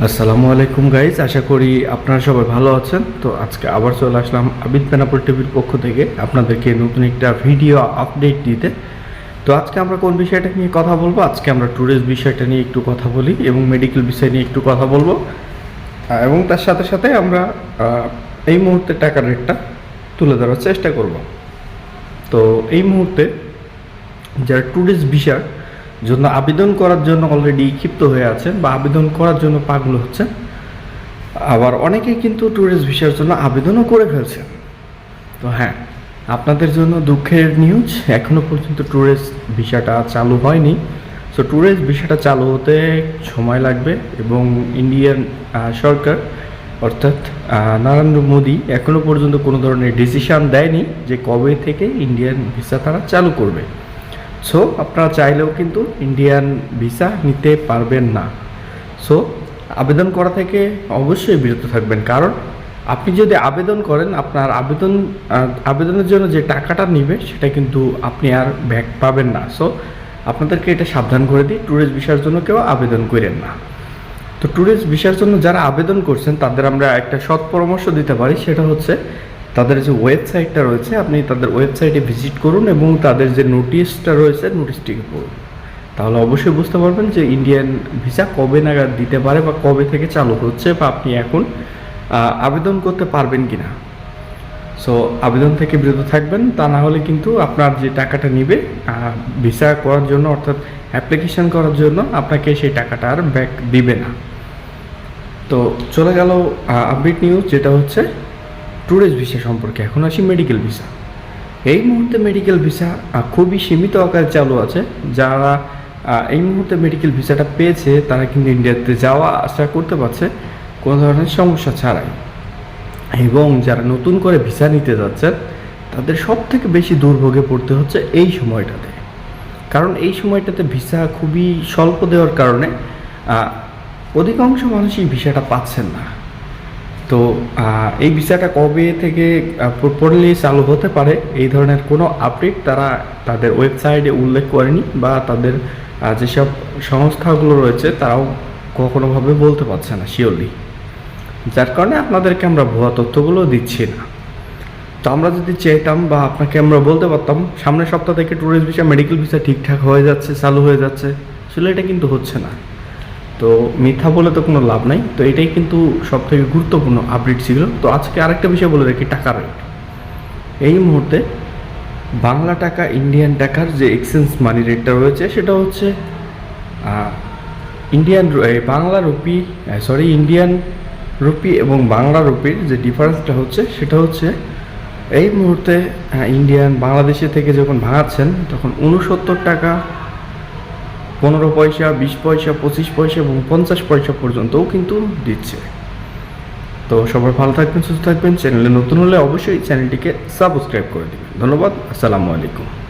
আসসালামু আলাইকুম গাইজ আশা করি আপনারা সবাই ভালো আছেন। তো আজকে আবার চলে আসলাম আবিদ বেনাপুর টিভির পক্ষ থেকে আপনাদেরকে নতুন একটা ভিডিও আপডেট দিতে। তো আজকে আমরা কোন বিষয়টা নিয়ে কথা বলব? আজকে আমরা ট্যুরিস্ট বিষয়টা নিয়ে একটু কথা বলি এবং মেডিকেল বিষয় নিয়ে একটু কথা বলব। এবং তার সাথে সাথে আমরা এই মুহূর্তে টাকার রেটটা তুলে ধরার চেষ্টা করব। তো এই মুহূর্তে যারা ট্যুরিস্ট ভিসার জন্য আবেদন করার জন্য অলরেডি ক্ষিপ্ত হয়ে আছেন বা আবেদন করার জন্য পাগল হচ্ছেন। আবার অনেকেই কিন্তু ট্যুরিস্ট ভিসার জন্য আবেদনও করে ফেলছেন। তো হ্যাঁ আপনাদের জন্য দুঃখের নিউজ এখনও পর্যন্ত ট্যুরিস্ট ভিসাটা চালু হয়নি। সো ট্যুরিস্ট ভিসাটা চালু হতে সময় লাগবে এবং ইন্ডিয়ান সরকার অর্থাৎ নরেন্দ্র মোদী এখনও পর্যন্ত কোনো ধরনের ডিসিশন দেয়নি যে কবে থেকে ইন্ডিয়ান ভিসা তারা চালু করবে। সো আপনারা চাইলেও কিন্তু ইন্ডিয়ান ভিসা নিতে পারবেন না। সো আবেদন করা থেকে অবশ্যই বিরত থাকবেন। কারণ আপনি যদি আবেদন করেন, আপনার আবেদন আবেদনের জন্য যে টাকাটা নেবে, সেটা কিন্তু আপনি আর ব্যাক পাবেন না। সো আপনাদেরকে এটা সাবধান করে দিই ট্যুরিস্ট ভিসার জন্য কেউ আবেদন করেন না। তো ট্যুরিস্ট ভিসার জন্য যারা আবেদন করছেন, তাদের আমরা একটা সৎ পরামর্শ দিতে পারি, সেটা হচ্ছে তাদের যে ওয়েবসাইটটা রয়েছে, আপনি তাদের ওয়েবসাইটে ভিজিট করুন এবং তাদের যে নোটিশটা রয়েছে, নোটিশটিকে পড়ুন। তাহলে অবশ্যই বুঝতে পারবেন যে ইন্ডিয়ান ভিসা কবে নাগাদ দিতে পারে বা কবে থেকে চালু হচ্ছে বা আপনি এখন আবেদন করতে পারবেন কি না সো আবেদন থেকে বিরত থাকবেন, তা না হলে কিন্তু আপনার যে টাকাটা নিবে ভিসা করার জন্য অর্থাৎ অ্যাপ্লিকেশন করার জন্য আপনাকে সেই টাকাটা আর ব্যাক দিবে না। তো চলে গেল আপডেট নিউজ যেটা হচ্ছে ট্যুরিস্ট ভিসা সম্পর্কে এখন আসি মেডিকেল ভিসা এই মুহূর্তে মেডিকেল ভিসা খুবই সীমিত আকারে চালু আছে। যারা এই মুহূর্তে মেডিকেল ভিসাটা পেয়েছে, তারা কিন্তু ইন্ডিয়াতে যাওয়া আসা করতে পারছে, কোনো ধরনের সমস্যা ছাড়াই। এবং যারা নতুন করে ভিসা নিতে যাচ্ছেন, তাদের সব থেকে বেশি দুর্ভোগে পড়তে হচ্ছে এই সময়টাতে। কারণ এই সময়টাতে ভিসা খুবই স্বল্প দেওয়ার কারণে অধিকাংশ মানুষই ভিসাটা পাচ্ছেন না। তো এই ভিসাটা কবে থেকে পড়লে চালু হতে পারে, এই ধরনের কোনো আপডেট তারা তাদের ওয়েবসাইটে উল্লেখ করেনি বা তাদের যেসব সংস্থাগুলো রয়েছে তারাও কখনোভাবে বলতে পারছে না শিওরলি যার কারণে আপনাদেরকে আমরা ভুয়া তথ্যগুলো দিচ্ছি না। তো আমরা যদি চেতাম বা আপনাকে আমরা বলতে পারতাম, সামনের সপ্তাহ থেকে ট্যুরিস্ট ভিসা মেডিকেল ভিসা ঠিকঠাক হয়ে যাচ্ছে, চালু হয়ে যাচ্ছে, আসলে এটা কিন্তু হচ্ছে না। তো মিথ্যা বলে তো কোনো লাভ নাই। তো এটাই কিন্তু সব থেকে গুরুত্বপূর্ণ আপডেট ছিল। তো আজকে আরেকটা বিষয় বলে রাখি, টাকার রেট এই মুহূর্তে বাংলা টাকা ইন্ডিয়ান টাকার যে এক্সচেঞ্জ মানি রেটটা রয়েছে, সেটা হচ্ছে Indian Bangla rupee sorry Indian rupee এবং বাংলা রুপির যে ডিফারেন্সটা হচ্ছে, সেটা হচ্ছে, এই মুহূর্তে ইন্ডিয়ান বাংলাদেশে থেকে যখন ভাঙাচ্ছেন, তখন উনসত্তর টাকা পনেরো পয়সা, বিশ পয়সা, পঁচিশ পয়সা এবং পঞ্চাশ পয়সা পর্যন্তও কিন্তু দিচ্ছে। তো সবাই ভালো থাকবেন, সুস্থ থাকবেন। চ্যানেলে নতুন হলে অবশ্যই চ্যানেলটিকে সাবস্ক্রাইব করে দেবেন। ধন্যবাদ, আসসালামু আলাইকুম।